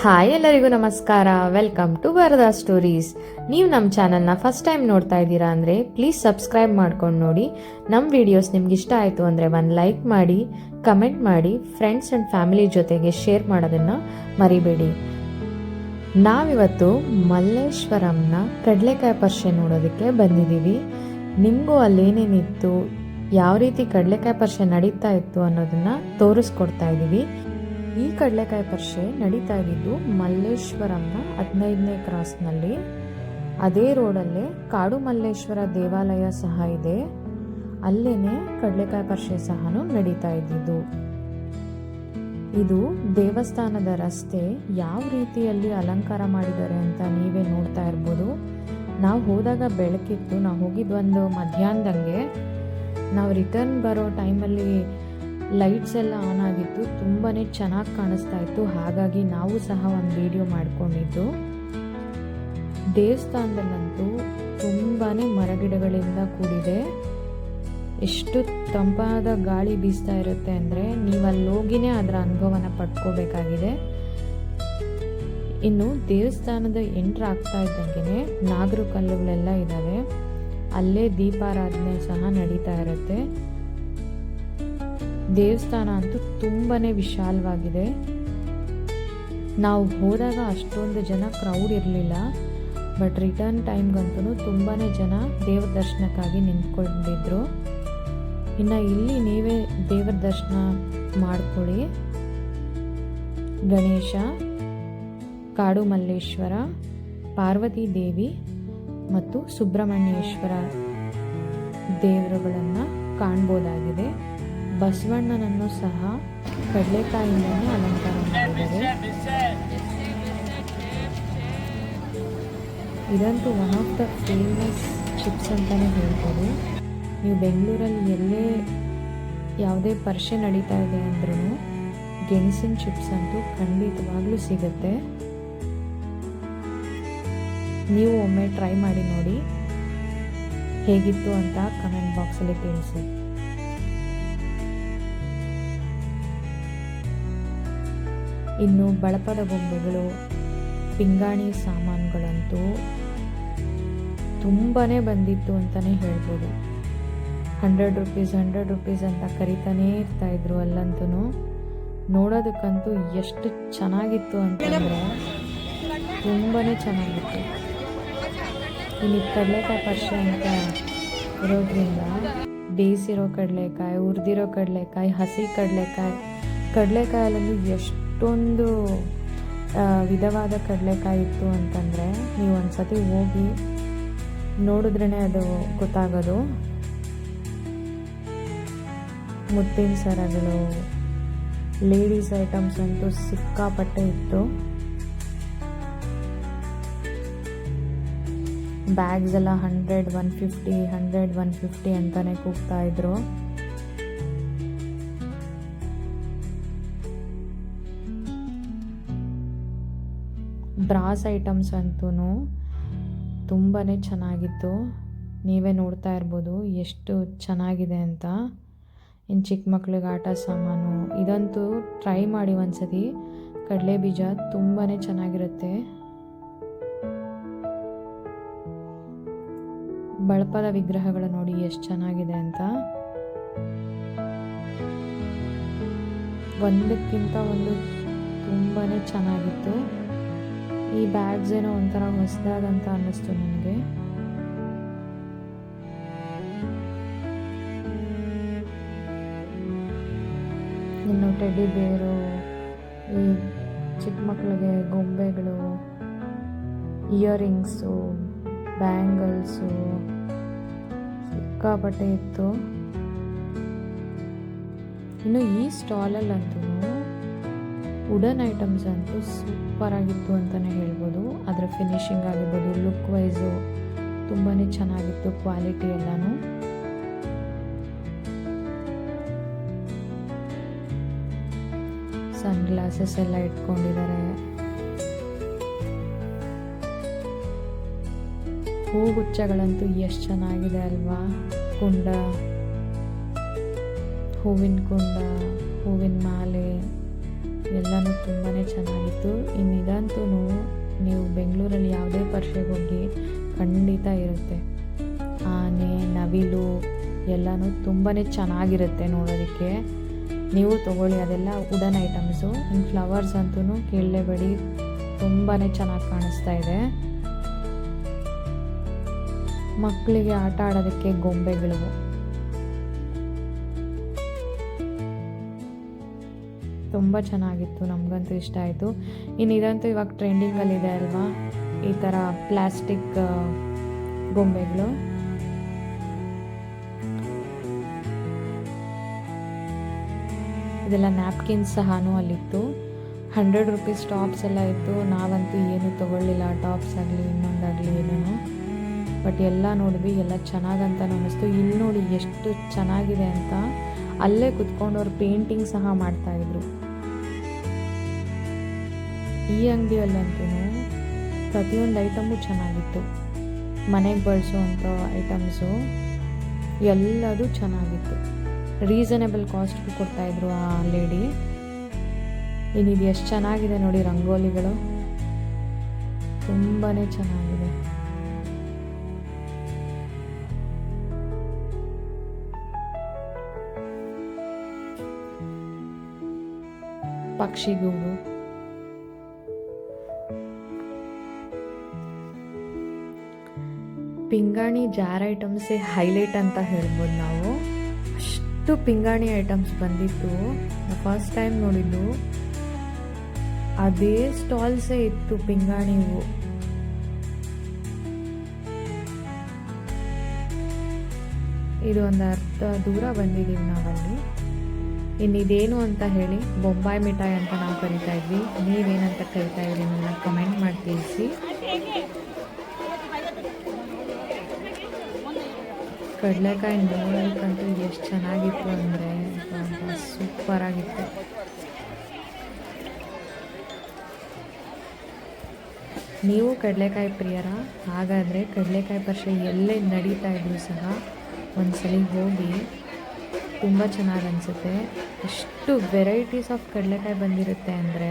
Hi ಎಲ್ಲರಿಗೂ ನಮಸ್ಕಾರ. Welcome to Varada stories ನೀವು ನಮ್ಮ ಚಾನಲ್ನ ಫಸ್ಟ್ ಟೈಮ್ ನೋಡ್ತಾ ಇದ್ದೀರಾ ಅಂದರೆ ಪ್ಲೀಸ್ ಸಬ್ಸ್ಕ್ರೈಬ್ ಮಾಡ್ಕೊಂಡು ನೋಡಿ. ನಮ್ಮ ವಿಡಿಯೋಸ್ ನಿಮ್ಗೆ ಇಷ್ಟ ಆಯಿತು ಅಂದರೆ ಒಂದು ಲೈಕ್ ಮಾಡಿ ಕಮೆಂಟ್ ಮಾಡಿ ಫ್ರೆಂಡ್ಸ್ ಆ್ಯಂಡ್ ಫ್ಯಾಮಿಲಿ ಜೊತೆಗೆ ಶೇರ್ ಮಾಡೋದನ್ನು ಮರಿಬೇಡಿ. ನಾವಿವತ್ತು ಮಲ್ಲೇಶ್ವರಂನ ಕಡಲೆಕಾಯಿ ಪರ್ಷೆ ನೋಡೋದಕ್ಕೆ ಬಂದಿದ್ದೀವಿ. ನಿಮಗೂ ಅಲ್ಲೇನೇನಿತ್ತು, ಯಾವ ರೀತಿ ಕಡಲೆಕಾಯಿ ಪರ್ಷೆ ನಡೀತಾ ಇತ್ತು ಅನ್ನೋದನ್ನು ತೋರಿಸ್ಕೊಡ್ತಾ ಇದ್ದೀವಿ. ಈ ಕಡಲೆಕಾಯಿ ಪರಿಷೆ ನಡೀತಾ ಇದ್ದಿದ್ದು ಮಲ್ಲೇಶ್ವರಂನ ಹದಿನೈದನೇ ಕ್ರಾಸ್ನಲ್ಲಿ. ಅದೇ ರೋಡಲ್ಲೇ ಕಾಡು ಮಲ್ಲೇಶ್ವರ ದೇವಾಲಯ ಸಹ ಇದೆ. ಅಲ್ಲೇ ಕಡಲೆಕಾಯಿ ಪರಿಷೆ ಸಹ ನಡೀತಾ ಇದ್ದಿದ್ದು. ಇದು ದೇವಸ್ಥಾನದ ರಸ್ತೆ ಯಾವ ರೀತಿಯಲ್ಲಿ ಅಲಂಕಾರ ಮಾಡಿದ್ದಾರೆ ಅಂತ ನೀವೇ ನೋಡ್ತಾ ಇರ್ಬೋದು. ನಾವು ಹೋದಾಗ ಬೆಳಕಿತ್ತು, ನಾವು ಹೋಗಿದ್ದು ಒಂದು ಮಧ್ಯಾಹ್ನದಂಗೆ. ನಾವು ರಿಟರ್ನ್ ಬರೋ ಟೈಮಲ್ಲಿ ಲೈಟ್ಸ್ ಎಲ್ಲ ಆನ್ ಆಗಿತ್ತು ತುಂಬಾ ಚೆನ್ನಾಗಿ ಕಾಣಿಸ್ತಾ ಇತ್ತು. ಹಾಗಾಗಿ ನಾವು ಸಹ ಒಂದು ವಿಡಿಯೋ ಮಾಡ್ಕೊಂಡಿದ್ದು. ದೇವಸ್ಥಾನದಲ್ಲಂತೂ ತುಂಬಾ ಮರಗಿಡಗಳಿಂದ ಕೂಡಿದೆ. ಎಷ್ಟು ತಂಪಾದ ಗಾಳಿ ಬೀಸ್ತಾ ಇರುತ್ತೆ ಅಂದರೆ ನೀವು ಅಲ್ಲಿ ಹೋಗಿನೇ ಅದರ ಅನುಭವನ ಪಡ್ಕೋಬೇಕಾಗಿದೆ. ಇನ್ನು ದೇವಸ್ಥಾನದ ಎಂಟ್ರ್ ಆಗ್ತಾ ಇದ್ದಂಗೆ ನಾಗರ ಕಲ್ಲುಗಳೆಲ್ಲ ಇದ್ದಾವೆ ಅಲ್ಲೇ ದೀಪಾರಾಧನೆ ಸಹ ನಡೀತಾ ಇರುತ್ತೆ. ದೇವಸ್ಥಾನ ಅಂತೂ ತುಂಬಾ ವಿಶಾಲವಾಗಿದೆ. ನಾವು ಹೋದಾಗ ಅಷ್ಟೊಂದು ಜನ ಕ್ರೌಡ್ ಇರಲಿಲ್ಲ. ಬಟ್ ರಿಟರ್ನ್ ಟೈಮ್ಗಂತೂ ತುಂಬಾ ಜನ ದೇವ್ರ ದರ್ಶನಕ್ಕಾಗಿ ನಿಂತ್ಕೊಂಡಿದ್ರು. ಇನ್ನು ಇಲ್ಲಿ ನೀವೇ ದೇವರ ದರ್ಶನ ಮಾಡ್ಕೊಳ್ಳಿ. ಗಣೇಶ, ಕಾಡು ಮಲ್ಲೇಶ್ವರ, ಪಾರ್ವತಿ ದೇವಿ ಮತ್ತು ಸುಬ್ರಹ್ಮಣ್ಯೇಶ್ವರ ದೇವರುಗಳನ್ನು ಕಾಣ್ಬೋದಾಗಿದೆ. ಬಸವಣ್ಣನನ್ನು ಸಹ ಕಡಲೆಕಾಯಿಂದಲೇ ಅಲಂಕಾರ ಮಾಡಿದ್ದಾರೆ. ಇದಂತೂ one of the famous chips ಅಂತಲೇ ಹೇಳ್ಬೋದು. ನೀವು ಬೆಂಗಳೂರಲ್ಲಿ ಎಲ್ಲೇ ಯಾವುದೇ ಪರ್ಷೆ ನಡೀತಾ ಇದೆ ಅಂದ್ರೂ ಗೆಣಸಿನ ಚಿಪ್ಸ್ ಅಂತೂ ಖಂಡಿತವಾಗ್ಲೂ ಸಿಗುತ್ತೆ. ನೀವು ಒಮ್ಮೆ ಟ್ರೈ ಮಾಡಿ ನೋಡಿ ಹೇಗಿತ್ತು ಅಂತ ಕಮೆಂಟ್ ಬಾಕ್ಸಲ್ಲಿ ತಿಳಿಸಿ. ಇನ್ನು ಬಳಪದ ಗೊಂಬೆಗಳು ಪಿಂಗಾಣಿ ಸಾಮಾನುಗಳಂತೂ ತುಂಬಾ ಬಂದಿತ್ತು ಅಂತಲೇ ಹೇಳ್ಬೋದು. ಹಂಡ್ರೆಡ್ ರುಪೀಸ್ ಹಂಡ್ರೆಡ್ ರುಪೀಸ್ ಅಂತ ಕರಿತಾನೇ ಇರ್ತಾಯಿದ್ರು ಅಲ್ಲಂತೂ ನೋಡೋದಕ್ಕಂತೂ ಎಷ್ಟು ಚೆನ್ನಾಗಿತ್ತು ಅಂತಂದರೆ ತುಂಬಾ ಚೆನ್ನಾಗಿತ್ತು. ಇಲ್ಲಿ ಕಡಲೆಕಾಯಿ ಪರ್ಷೆ ಅಂತ ಇರೋದ್ರಿಂದ ಬೇಯಿಸಿರೋ ಕಡಲೆಕಾಯಿ, ಹುರಿದಿರೋ ಕಡಲೆಕಾಯಿ, ಹಸಿ ಕಡಲೆಕಾಯಿ ಕಡಲೆಕಾಯಲ್ಲೂ ಎಷ್ಟೊಂದು ವಿಧವಾದ ಕಡಲೆಕಾಯಿ ಇತ್ತು ಅಂತಂದರೆ ನೀವು ಒಂದು ಸತಿ ಹೋಗಿ ನೋಡಿದ್ರೇ ಅದು ಗೊತ್ತಾಗೋದು. ಮುತ್ತಿನ ಸರಗಳು, ಲೇಡೀಸ್ ಐಟಮ್ಸ್ ಅಂತೂ ಸಿಕ್ಕಾಪಟ್ಟೆ ಇತ್ತು. ಬ್ಯಾಗ್ಸ್ ಎಲ್ಲ hundred one fifty hundred one fifty ಅಂತಲೇ ಕೂಗ್ತಾ ಇದ್ರು. ಬ್ರಾಸ್ ಐಟಮ್ಸ್ ಅಂತೂ ತುಂಬಾ ಚೆನ್ನಾಗಿತ್ತು. ನೀವೇ ನೋಡ್ತಾ ಇರ್ಬೋದು ಎಷ್ಟು ಚೆನ್ನಾಗಿದೆ ಅಂತ. ಇನ್ನು ಚಿಕ್ಕ ಮಕ್ಳಿಗೆ ಆಟ ಸಾಮಾನು, ಇದಂತೂ ಟ್ರೈ ಮಾಡಿ ಒಂದ್ಸತಿ. ಕಡಲೆ ಬೀಜ ತುಂಬಾ ಚೆನ್ನಾಗಿರುತ್ತೆ. ಬಳಪದ ವಿಗ್ರಹಗಳು ನೋಡಿ ಎಷ್ಟು ಚೆನ್ನಾಗಿದೆ ಅಂತ. ಒಂದಕ್ಕಿಂತ ಒಂದು ತುಂಬಾ ಚೆನ್ನಾಗಿತ್ತು. ಈ ಬ್ಯಾಗ್ಸ್ ಏನೋ ಒಂಥರ ಹೊಸದಾದಂತ ಅನ್ನಿಸ್ತು ನನಗೆ. ಇನ್ನು ಟೆಡಿ ಬೇರು ಈ ಚಿಕ್ಕ ಮಕ್ಕಳಿಗೆ ಗೊಂಬೆಗಳು ಇಯರಿಂಗ್ಸು ಬ್ಯಾಂಗಲ್ಸು ಸಿಕ್ಕಾಪಟ್ಟೆ ಇತ್ತು. ಇನ್ನು ಈ ಸ್ಟಾಲಲ್ಲಂತೂ ವುಡನ್ ಐಟಮ್ಸ್ ಅಂತೂ ಸೂಪರಾಗಿತ್ತು ಅಂತಲೇ ಹೇಳ್ಬೋದು. ಅದರ ಫಿನಿಶಿಂಗ್ ಆಗಿರ್ಬೋದು ಲುಕ್ ವೈಸು ತುಂಬಾ ಚೆನ್ನಾಗಿತ್ತು ಕ್ವಾಲಿಟಿ ಎಲ್ಲನೂ. ಸನ್ ಗ್ಲಾಸಸ್ ಎಲ್ಲ ಇಟ್ಕೊಂಡಿದ್ದಾರೆ ಹೂಗುಚ್ಛಗಳಂತೂ ಎಷ್ಟು ಚೆನ್ನಾಗಿದೆ ಅಲ್ವಾ? ಕುಂಡ, ಹೂವಿನ ಕುಂಡ, ಹೂವಿನ ಮಾಲೆ. ಎಲ್ಲನೂ ತುಂಬಾ ಚೆನ್ನಾಗಿತ್ತು. ಇನ್ನು ಇದಂತೂ ನೀವು ಬೆಂಗಳೂರಲ್ಲಿ ಯಾವುದೇ ಪರ್ಷೆಗೆ ಹೋಗಿ ಖಂಡಿತ ಇರುತ್ತೆ. ಆನೆ, ನವಿಲು ಎಲ್ಲನೂ ತುಂಬಾ ಚೆನ್ನಾಗಿರುತ್ತೆ ನೋಡೋದಕ್ಕೆ. ನೀವು ತೊಗೊಳ್ಳಿ, ಅದೆಲ್ಲ ವುಡನ್ ಐಟಮ್ಸು. ಇನ್ನು ಫ್ಲವರ್ಸ್ ಅಂತೂ ಕೇಳಲೇಬೇಡಿ. ತುಂಬಾ ಚೆನ್ನಾಗಿ ಕಾಣಿಸ್ತಾ ಇದೆ. ಮಕ್ಕಳಿಗೆ ಆಟ ಆಡೋದಕ್ಕೆ ಗೊಂಬೆಗಳು ತುಂಬ ಚೆನ್ನಾಗಿತ್ತು, ನಮಗಂತೂ ಇಷ್ಟ ಆಯಿತು. ಇನ್ನು ಇದಂತೂ ಇವಾಗ ಟ್ರೆಂಡಿಂಗಲ್ಲಿದೆ ಅಲ್ವಾ? ಈ ಥರ ಪ್ಲಾಸ್ಟಿಕ್ ಗೊಂಬೆಗಳು. ಇದೆಲ್ಲ ನ್ಯಾಪ್ಕಿನ್ಸ್ ಸಹನೂ ಅಲ್ಲಿತ್ತು. ಹಂಡ್ರೆಡ್ ರುಪೀಸ್ ಟಾಪ್ಸ್ ಎಲ್ಲ ಇತ್ತು. ನಾವಂತೂ ಏನು ತೊಗೊಳ್ಳಿಲ್ಲ ಟಾಪ್ಸ್ ಆಗಲಿ, ಇನ್ನೊಂದಾಗಲಿ ಏನೂ ಬಟ್ ಎಲ್ಲ ನೋಡಿದ್ವಿ, ಎಲ್ಲ ಚೆನ್ನಾಗಂತ ಅನ್ನಿಸ್ತು. ಇಲ್ಲಿ ನೋಡಿ ಎಷ್ಟು ಚೆನ್ನಾಗಿದೆ ಅಂತ ಅಲ್ಲೇ ಕುತ್ಕೊಂಡು ಅವ್ರು ಪೇಂಟಿಂಗ್ ಸಹ ಮಾಡ್ತಾಯಿದ್ರು ಈ ಅಂಗಡಿಯಲ್ಲಂತೂ ಪ್ರತಿಯೊಂದು ಐಟಮು ಚೆನ್ನಾಗಿತ್ತು. ಮನೆಗೆ ಬಳಸುವಂಥ ಐಟಮ್ಸು ಎಲ್ಲದೂ ಚೆನ್ನಾಗಿತ್ತು. ರೀಸನೇಬಲ್ ಕಾಸ್ಟ್ಗೂ ಕೊಡ್ತಾಯಿದ್ರು ಆ ಲೇಡಿ ಇನ್ನು ಇದು ಎಷ್ಟು ಚೆನ್ನಾಗಿದೆ ನೋಡಿ ರಂಗೋಲಿಗಳು. ತುಂಬಾ ಚೆನ್ನಾಗಿದೆ. ಪಕ್ಷಿಗೂಡು. ಪಿಂಗಾಣಿ ಜಾರ್ ಐಟಮ್ಸೇ ಹೈಲೈಟ್ ಅಂತ ಹೇಳ್ಬೋದು ನಾವು. ಅಷ್ಟು ಪಿಂಗಾಣಿ ಐಟಮ್ಸ್ ಬಂದಿತ್ತು. ಫಸ್ಟ್ ಟೈಮ್ ನೋಡಿದ್ದು. ಅದೇ ಸ್ಟಾಲ್ಸೇ ಇತ್ತು ಪಿಂಗಾಣಿವು ಇದು ಒಂದು ಅರ್ಧ ದೂರ ಬಂದಿದ್ದೀವಿ ನಾವಲ್ಲಿ. ಇನ್ನು ಇದೇನು ಅಂತ ಹೇಳಿ ಬೊಂಬಾಯಿ ಮಿಠಾಯಿ ಅಂತ ನಾವು ಕರಿತಾ ಇದ್ವಿ. ನೀವೇನಂತ ಕರಿತಾ ನನ್ನ ಕಮೆಂಟ್ ಮಾಡಿ ತಿಳಿಸಿ. ಕಡಲೆಕಾಯಿ ನೋಡೋಕ್ಕಂತೂ ಎಷ್ಟು ಚೆನ್ನಾಗಿತ್ತು ಅಂದರೆ ಸೂಪರ್ ಆಗಿತ್ತು. ನೀವು ಕಡಲೆಕಾಯಿ ಪ್ರಿಯರ? ಹಾಗಾದರೆ ಕಡಲೆಕಾಯಿ ಪರಿಷೆ ಎಲ್ಲೇ ನಡೀತಾ ಇದ್ರು ಸಹ ಒಂದ್ಸಲಿ ಹೋಗಿ ತುಂಬ ಚೆನ್ನಾಗಿ ಅನಿಸುತ್ತೆ. ಎಷ್ಟು ವೆರೈಟೀಸ್ ಆಫ್ ಕಡಲೆಕಾಯಿ ಬಂದಿರುತ್ತೆ ಅಂದರೆ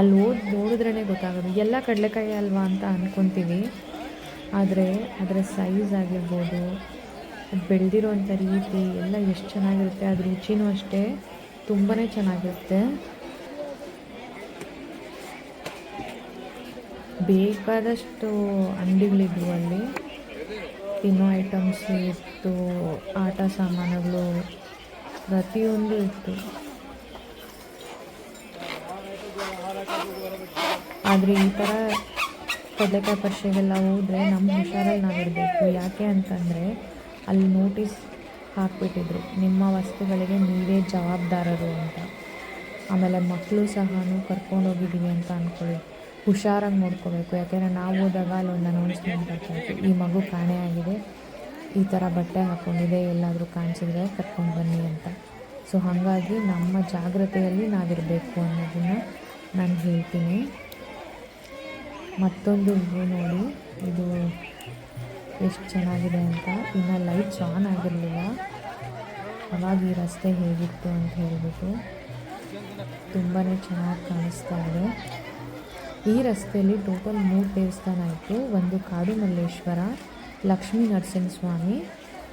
ಅಲ್ಲಿ ಓದಿ ನೋಡಿದ್ರೇ ಗೊತ್ತಾಗೋದು. ಎಲ್ಲ ಕಡಲೆಕಾಯಿ ಅಲ್ವಾ ಅಂತ ಅಂದ್ಕೊತೀವಿ ಆದರೆ ಅದರ ಸೈಜ್ ಆಗಿರ್ಬೋದು ಅದು ಬೆಳೆದಿರುವಂಥ ರೀತಿ ಎಲ್ಲ ಎಷ್ಟು ಚೆನ್ನಾಗಿರುತ್ತೆ, ಅದ್ರ ರುಚಿನೂ ಅಷ್ಟೇ ತುಂಬಾ ಚೆನ್ನಾಗಿರುತ್ತೆ. ಬೇಕಾದಷ್ಟು ಅಂಗಡಿಗಳಿದ್ವು ಅಲ್ಲಿ. ತಿನ್ನೋ ಐಟಮ್ಸ್ ಇತ್ತು, ಆಟ ಸಾಮಾನುಗಳು, ಪ್ರತಿಯೊಂದು ಇತ್ತು. ಆದರೆ ಈ ಥರ ಕಡಲೆಕಾಯಿ ಪರಿಷೆಗೆಲ್ಲ ಹೋದರೆ ನಮ್ಮ ಹುಷಾರಲ್ಲಿ ನಾವಿರಬೇಕು ಯಾಕೆ ಅಂತಂದರೆ ಅಲ್ಲಿ ನೋಟಿಸ್ ಹಾಕಿಬಿಟ್ಟಿದ್ರು, ನಿಮ್ಮ ವಸ್ತುಗಳಿಗೆ ನೀವೇ ಜವಾಬ್ದಾರರು ಅಂತ. ಆಮೇಲೆ ಮಕ್ಕಳು ಸಹ ಕರ್ಕೊಂಡೋಗಿದ್ದೀವಿ ಅಂತ ಅಂದ್ಕೊಳ್ಳಿ ಹುಷಾರಾಗಿ ನೋಡ್ಕೋಬೇಕು. ಯಾಕೆಂದರೆ ನಾವು ಹೋದಾಗ ಅಲ್ಲೊಂದು ಅನೌನ್ಸ್ಮೆಂಟ್ ಹಾಕಿತ್ತು ಈ ಮಗು ಕಾಣೆಯಾಗಿದೆ ಈ ಥರ ಬಟ್ಟೆ ಹಾಕ್ಕೊಂಡಿದೆ ಎಲ್ಲಾದರೂ ಕಾಣಿಸಿದ್ರೆ ಕರ್ಕೊಂಡು ಬನ್ನಿ ಅಂತ. ಸೊ ಹಾಗಾಗಿ ನಮ್ಮ ಜಾಗ್ರತೆಯಲ್ಲಿ ನಾವಿರಬೇಕು ಅನ್ನೋದನ್ನು ನಾನು ಹೇಳ್ತೀನಿ. ಮತ್ತೊಂದು ನೋಡಿ. ಇದು ಎಷ್ಟು ಚೆನ್ನಾಗಿದೆ ಅಂತ ಇನ್ನು ಲೈಟ್ಸ್ ಆನ್ ಆಗಿರಲಿಲ್ಲ. ಅವಾಗ ಈ ರಸ್ತೆ ಹೇಗಿತ್ತು ಅಂತ ಹೇಳಿಬಿಟ್ಟು ತುಂಬಾ ಚೆನ್ನಾಗಿ ಕಾಣಿಸ್ತಾ ಇದೆ. ಈ ರಸ್ತೆಯಲ್ಲಿ ಟೋಟಲ್ ಮೂರು ದೇವಸ್ಥಾನ ಇತ್ತು. ಒಂದು ಕಾಡು ಮಲ್ಲೇಶ್ವರ ಲಕ್ಷ್ಮೀ ನರಸಿಂಹಸ್ವಾಮಿ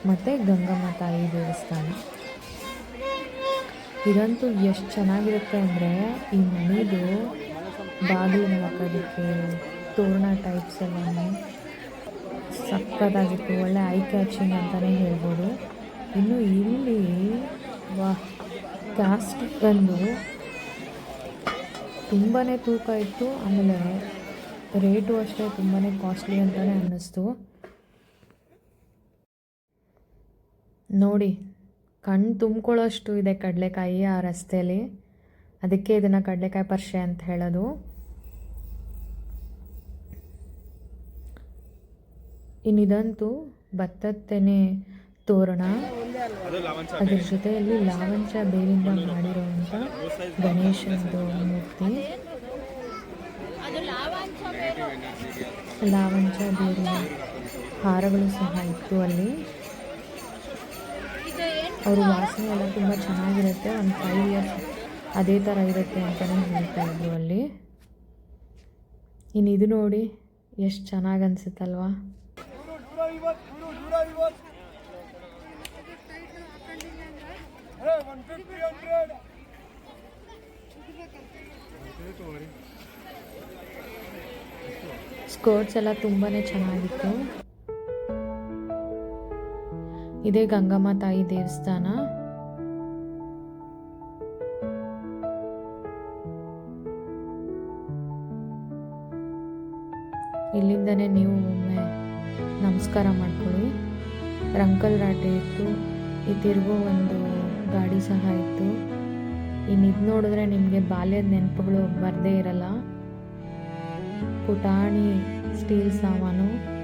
ಮತ್ತು ಗಂಗಮ್ಮ ತಾಯಿ ದೇವಸ್ಥಾನ. ಇದಂತೂ ಎಷ್ಟು ಚೆನ್ನಾಗಿರುತ್ತೆ ಅಂದರೆ ಈ ಮನೆದು ಬಾಗಿಲು ಹಾಕೋದಕ್ಕೆ ತೋರಣ ಟೈಪ್ಸ್ ಎಲ್ಲ ಸಕ್ಕತ್ತಾಗಿತ್ತು, ಒಳ್ಳೆ ಐ ಕ್ಯಾಚಿಂಗ್ ಅಂತಲೇ ಹೇಳ್ಬೋದು. ಇನ್ನು ಇಲ್ಲಿ, ವಾ ಕ್ಯಾಸ್ಟ್ ಬಂದು ತುಂಬಾ ತೂಕ ಇತ್ತು, ಆಮೇಲೆ ರೇಟು ಅಷ್ಟೇ ತುಂಬಾ ಕಾಸ್ಟ್ಲಿ ಅಂತಲೇ ಅನ್ನಿಸ್ತು. ನೋಡಿ, ಕಣ್ಣು ತುಂಬ್ಕೊಳ್ಳೋಷ್ಟು ಇದೆ ಕಡಲೆಕಾಯಿ ಆ ರಸ್ತೆಯಲ್ಲಿ ಅದಕ್ಕೆ ಇದನ್ನು ಕಡಲೆಕಾಯಿ ಪರ್ಷೆ ಅಂತ ಹೇಳೋದು. ಇನ್ನಿದಂತೂ ಭತ್ತದ ತೆನೆ ತೋರಣ. ಅದ್ರ ಜೊತೆಯಲ್ಲಿ ಲಾವಂಚ ಬೇರಿಂದ ಮಾಡಿರುವಂಥ ಗಣೇಶನದು ಮೂರ್ತಿ. ಲಾವಂಚ ಬೇರಿನ ಹಾರಗಳು ಸಹ ಇತ್ತು ಅಲ್ಲಿ. ಅವರು ವಾಸನೆ ಎಲ್ಲ ತುಂಬ ಚೆನ್ನಾಗಿರುತ್ತೆ. ಒಂದು ಫೈವ್ ಇಯರ್ಸ್ ಅದೇ ಥರ ಇರುತ್ತೆ ಅಂತಲೇ ಹೇಳ್ತಾ ಇದ್ರು ಅಲ್ಲಿ. ಇನ್ನು ಇದು ನೋಡಿ, ಎಷ್ಟು ಚೆನ್ನಾಗಿ ಅನಿಸುತ್ತಲ್ವಾ? ನೂರ ಐವತ್ತು ನೂರು ಐವತ್ತು. ಹೇ ಒನ್ ಫಿಫ್ಟಿ ಹಂಡ್ರೆಡ್ ಸ್ಕರ್ಟ್ಸ್ ಎಲ್ಲ ತುಂಬಾ ಚೆನ್ನಾಗಿತ್ತು. ಇದೇ ಗಂಗಮ್ಮ ತಾಯಿ ದೇವಸ್ಥಾನ. ಇಲ್ಲಿಂದನೇ ನೀವು ಒಮ್ಮೆ ನಮಸ್ಕಾರ ಮಾಡ್ಕೊಳ್ಳಿ. ರಂಕಲ್ ರಾಟೆ ಇತ್ತು. ಈ ತಿರುಗೋ ಒಂದು ಗಾಡಿ ಸಹ ಇತ್ತು. ಇನ್ನಿದು ನೋಡಿದ್ರೆ ನಿಮಗೆ ಬಾಲ್ಯದ ನೆನಪುಗಳು ಬರದೇ ಇರಲ್ಲ. ಪುಟಾಣಿ ಸ್ಟೀಲ್ ಸಾಮಾನು.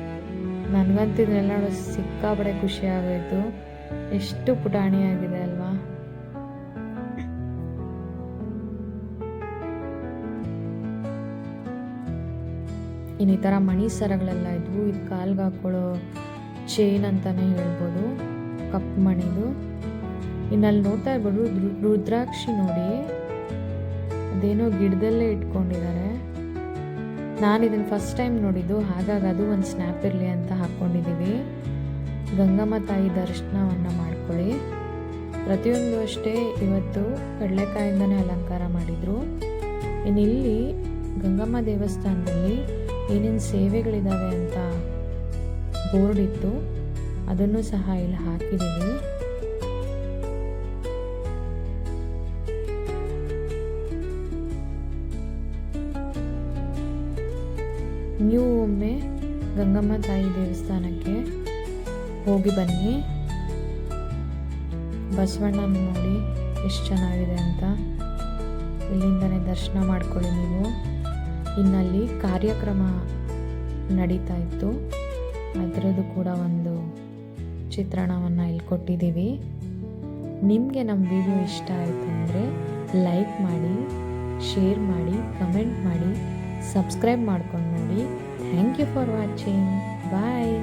ನನಗಂತೂ ಇದನ್ನೆಲ್ಲ ಸಿಕ್ಕಾಬಡೆ ಖುಷಿ ಎಷ್ಟು ಪುಟಾಣಿ ಆಗಿದೆ ಅಲ್ವಾ? ಇನ್ನು ಈ ಥರ ಮಣಿ ಸರಗಳೆಲ್ಲ ಇದ್ವು. ಇದು ಕಾಲ್ಗೆ ಹಾಕೊಳ್ಳೋ ಚೈನ್ ಅಂತಲೇ ಹೇಳ್ಬೋದು. ಕಪ್ ಮಣಿದು. ಇನ್ನು ಅಲ್ಲಿ ನೋಡ್ತಾ ಇರ್ಬೋದು ರುದ್ರಾಕ್ಷಿ ನೋಡಿ. ಅದೇನೋ ಗಿಡದಲ್ಲೇ ಇಟ್ಕೊಂಡಿದ್ದಾರೆ. ನಾನು ಇದನ್ನು ಫಸ್ಟ್ ಟೈಮ್ ನೋಡಿದ್ದು. ಹಾಗಾಗಿ ಅದು ಒಂದು ಸ್ನ್ಯಾಪ್ ಇರಲಿ ಅಂತ ಹಾಕ್ಕೊಂಡಿದ್ದೀವಿ ಗಂಗಮ್ಮ ತಾಯಿ ದರ್ಶನವನ್ನು ಮಾಡ್ಕೊಳ್ಳಿ. ಪ್ರತಿಯೊಂದು ಅಷ್ಟೇ ಇವತ್ತು ಕಡಲೆಕಾಯಿಂದನೇ ಅಲಂಕಾರ ಮಾಡಿದರು. ಇನ್ನು ಇಲ್ಲಿ ಗಂಗಮ್ಮ ದೇವಸ್ಥಾನದಲ್ಲಿ ಏನೇನು ಸೇವೆಗಳಿದ್ದಾವೆ ಅಂತ ಬೋರ್ಡ್ ಇತ್ತು ಅದನ್ನು ಸಹ ಇಲ್ಲಿ ಹಾಕಿದ್ದೀವಿ ನೀವು ಒಮ್ಮೆ ಗಂಗಮ್ಮ ತಾಯಿ ದೇವಸ್ಥಾನಕ್ಕೆ ಹೋಗಿ ಬನ್ನಿ. ಬಸವಣ್ಣನ ನೋಡಿ ಎಷ್ಟು ಚೆನ್ನಾಗಿದೆ ಅಂತ ಇಲ್ಲಿಂದನೇ ದರ್ಶನ ಮಾಡ್ಕೊಳ್ಳಿ ನೀವು. ಇನ್ನಲ್ಲಿ ಕಾರ್ಯಕ್ರಮ ನಡೀತಾ ಇತ್ತು. ಅದರದ್ದು ಕೂಡ ಒಂದು ಚಿತ್ರಣವನ್ನು ಇಲ್ಲಿ ಕೊಟ್ಟಿದ್ದೀವಿ. ನಿಮಗೆ ನಮ್ಮ ವಿಡಿಯೋ ಇಷ್ಟ ಆಯಿತು ಅಂದರೆ ಲೈಕ್ ಮಾಡಿ, ಶೇರ್ ಮಾಡಿ, ಕಮೆಂಟ್ ಮಾಡಿ, ಸಬ್ಸ್ಕ್ರೈಬ್ ಮಾಡ್ಕೊಂಡು ನೋಡಿ. Thank you for watching. Bye.